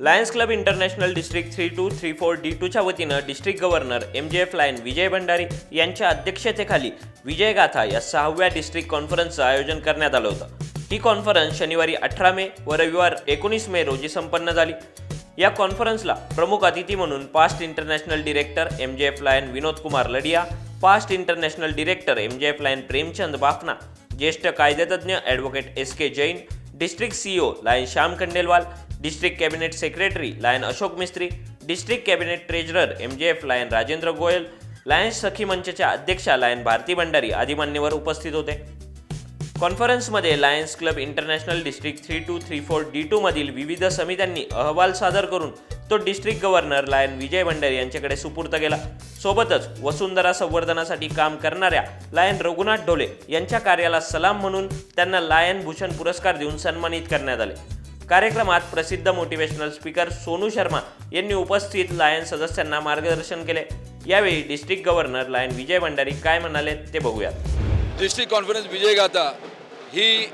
Lions club international district three two three four D टूच्या वतीनं district governor M J F lion Vijay Bhandari यांच्या अध्यक्षतेखाली विजय गाथा या सहाव्या डिस्ट्रिक्ट कॉन्फरन्सचं आयोजन करण्यात आलं होतं. ही कॉन्फरन्स शनिवारी अठरा मे व रविवार एकोणीस मे रोजी संपन्न झाली. या कॉन्फरन्सला प्रमुख अतिथी म्हणून past international director M J F lion Vinod Kumar Ladia past international director M J F lion Premchand Bafna ज्येष्ठ कायदेतज्ञ advocate S K Jain district CEO lion Shyam Khandelwal district cabinet secretary lion Ashok Mistry district cabinet treasurer M J F lion Rajendra Goyal lions सखी मंचच्या अध्यक्षा lion Bharati Bhandari आदी मान्यवर उपस्थित होते. कॉन्फरन्समध्ये lions club international district three two three four D two मधील विविध समित्यांनी अहवाल सादर करून तो district governor lion Vijay Bhandari यांच्याकडे सुपूर्त केला. सोबतच वसुंधरा संवर्धनासाठी काम करणाऱ्या लायन रघुनाथ ढोले यांच्या कार्याला सलाम म्हणून त्यांना लायन भूषण पुरस्कार देऊन सन्मानित करण्यात आले. कार्यक्रमात प्रसिद्ध मोटिवेशनल स्पीकर सोनू शर्मा यांनी उपस्थित लायन सदस्यांना मार्गदर्शन केले. यावेळी district governor lion Vijay Bhandari काय म्हणाले ते बघूयात. डिस्ट्रिक्ट कॉन्फरन्स विजय गाथा. ही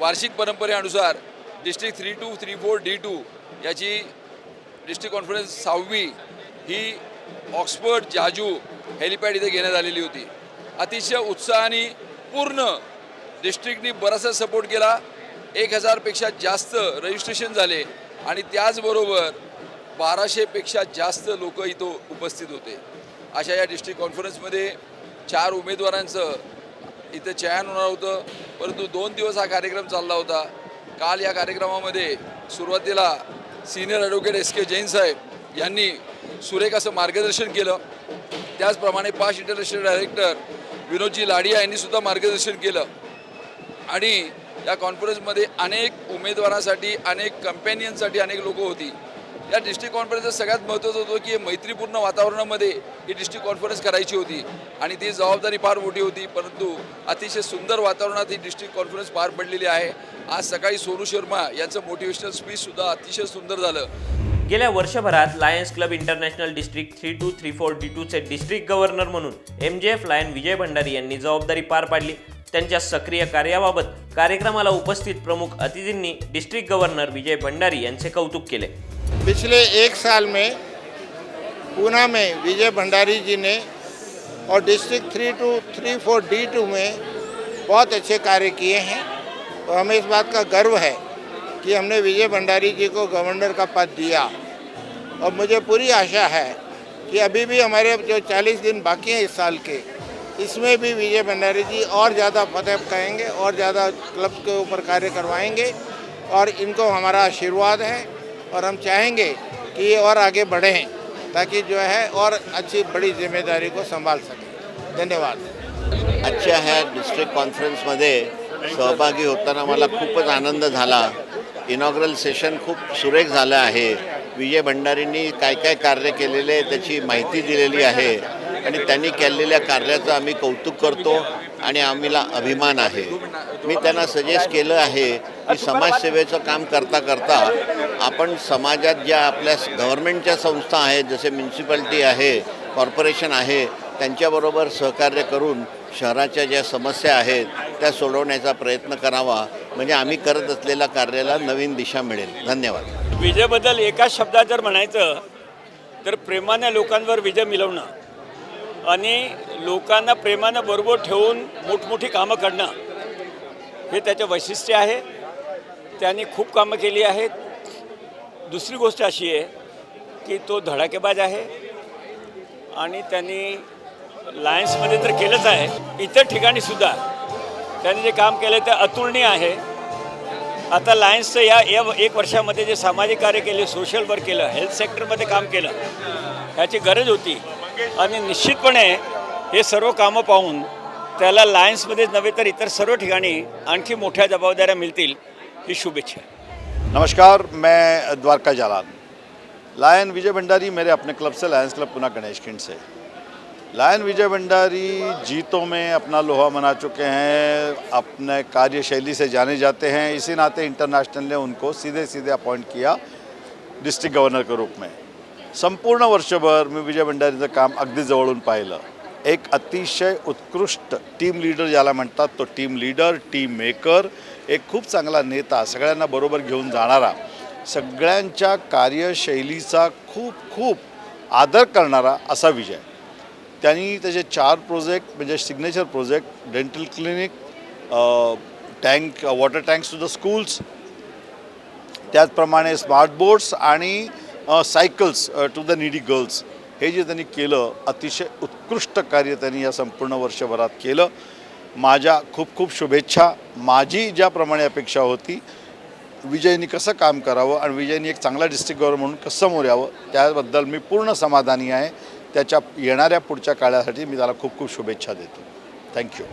वार्षिक परंपरेनुसार district three two three four D two याची डिस्ट्रिक्ट कॉन्फरन्स सहावी ही ऑक्सफर्ड जाजू हेलिपॅड इथे घेण्यात आलेली होती. अतिशय उत्साहाने पूर्ण डिस्ट्रिक्टनी बराचसा सपोर्ट केला. एक हजारपेक्षा जास्त रजिस्ट्रेशन झाले आणि त्याचबरोबर बाराशेपेक्षा जास्त लोक इथं उपस्थित होते. अशा या डिस्ट्रिक्ट कॉन्फरन्समध्ये चार उमेदवारांचं इथं चयन होणार होतं. परंतु दोन दिवस हा कार्यक्रम चालला होता. काल या कार्यक्रमामध्ये सुरुवातीला senior advocate S K Jain साहेब यांनी सुरेख असं मार्गदर्शन केलं. त्याचप्रमाणे पाच इंटरनॅशनल डायरेक्टर विनोदजी लाडिया यांनी सुद्धा मार्गदर्शन केलं. आणि या कॉन्फरन्समध्ये अनेक उमेदवारांसाठी अनेक कंपॅनियनसाठी अनेक लोक होती. या डिस्ट्रिक्ट कॉन्फरन्सचा सगळ्यात महत्त्वाचं होतं की मैत्रीपूर्ण वातावरणामध्ये ही डिस्ट्रिक्ट कॉन्फरन्स करायची होती. आणि ती जबाबदारी फार मोठी होती परंतु अतिशय सुंदर वातावरणात ही डिस्ट्रिक्ट कॉन्फरन्स पार पडलेली आहे. आज सकाळी सोनू शर्मा यांचं मोटिवेशनल स्पीचसुद्धा अतिशय सुंदर झालं. गेल्या वर्षभरात lions club international district three two three four D टूचे district governor म्हणून M J F lion Vijay Bhandari यांनी जबाबदारी पार पाडली. त्यांच्या सक्रिय कार्याबाबत कार्यक्रमाला उपस्थित प्रमुख अतिथींनी डिस्ट्रिक्ट गव्हर्नर विजय भंडारी यांचे कौतुक केले. पिछले एक साल में पूना में विजय भंडारी जी ने और district three two three four D two में बहुत अच्छे कार्य किए हैं। और हमें इस बात का गर्व है कि हमने विजय भंडारी जी को गवर्नर का पद दिया। और मुझे पूरी आशा है कि अभी भी हमारे जो 40 दिन बाकी हैं इस साल के, इसमें भी विजय भंडारी जी और ज़्यादा फतेह कहेंगे और ज़्यादा क्लब के ऊपर कार्य करवाएँगे और इनको हमारा आशीर्वाद है। और हम चाहेंगे कि ये और आगे बढ़ें ताकि जो है और अच्छी बड़ी जिम्मेदारी को संभाल सकें। धन्यवाद। आजच्या ह्या डिस्ट्रिक्ट कॉन्फरन्समध्ये सहभागी होताना मला खूपच आनंद झाला. इनॉग्रल सेशन खूप सुरेख झालं आहे. विजय भंडारींनी काय काय कार्य केलेले आहे त्याची माहिती दिलेली आहे आणि त्यांनी केलेल्या कार्याचं आम्ही कौतुक करतो आणि आम्हीला अभिमान आहे. मी त्यांना सजेस्ट केलं आहे की समाजसेवेचं काम करता करता आपण समाजात ज्या आपल्या गव्हर्नमेंटच्या संस्था आहेत जसे म्युन्सिपाल्टी आहे कॉर्पोरेशन आहे त्यांच्याबरोबर सहकार्य करून शहराच्या ज्या समस्या आहेत त्या सोडवण्याचा प्रयत्न करावा. म्हणजे आम्ही करत असलेल्या कार्याला नवीन दिशा मिळेल. धन्यवाद. विजयबद्दल एका शब्दात जर म्हणायचं तर प्रेमाने लोकांवर विजय मिळवणं आणि लोकांना प्रेमानं बरोबर ठेवून मोठमोठी कामं करणं हे त्याचं वैशिष्ट्य आहे. त्यांनी खूप कामं केली आहेत. दुसरी गोष्ट अशी आहे की तो धडाकेबाज आहे आणि त्यांनी लायन्समध्ये तर केलंच आहे. इतर ठिकाणी सुद्धा त्यांनी जे काम केलं ते अतुलनीय आहे. आता लायन्सचं या या एक वर्षामध्ये जे सामाजिक कार्य केले सोशल वर्क केलं हेल्थ सेक्टरमध्ये काम केलं ह्याची गरज होती. आणि निश्चितपणे हे सर्व कामं पाहून त्याला लायन्समध्येच नव्हे तर इतर सर्व ठिकाणी आणखी मोठ्या जबाबदाऱ्या मिळतील. ही शुभेच्छा। नमस्कार, मैं द्वारका जालान। लायन विजय भंडारी मेरे अपने क्लब से, लायंस क्लब पुना गणेश खिंड से। लायन विजय भंडारी जीतों में अपना लोहा मना चुके हैं, अपने कार्यशैली से जाने जाते हैं। इसी नाते इंटरनेशनल ने उनको सीधे सीधे अपॉइंट किया डिस्ट्रिक्ट गव्हर्नर के रूप में। संपूर्ण वर्षभर मी विजय भंडारीचं काम अगदी जवळून पाहिलं। एक अतिशय उत्कृष्ट टीम लीडर ज्याला म्हणतात तो टीम लीडर टीम मेकर एक खूप चांगला नेता सगळ्यांना बरोबर घेऊन जाणारा सगळ्यांच्या कार्यशैलीचा खूप खूप आदर करणारा असा विजय. त्यांनी त्याचे चार प्रोजेक्ट म्हणजे signature project dental clinic tank water tanks to the schools त्याचप्रमाणे स्मार्ट बोर्ड्स आणि cycles to the needy girls हे जे त्यांनी केलं अतिशय उत्कृष्ट कार्य त्यांनी या संपूर्ण वर्षभरात केलं. माझ्या खूप खूप शुभेच्छा. माझी ज्याप्रमाणे अपेक्षा होती विजयनी कसं काम करावं आणि विजयनी एक चांगला डिस्ट्रिक्ट गव्हर्नर म्हणून कसं समोर यावं त्याबद्दल मी पूर्ण समाधानी आहे. त्याच्या येणाऱ्या पुढच्या काळासाठी मी त्याला खूप खूप शुभेच्छा देतो. थँक्यू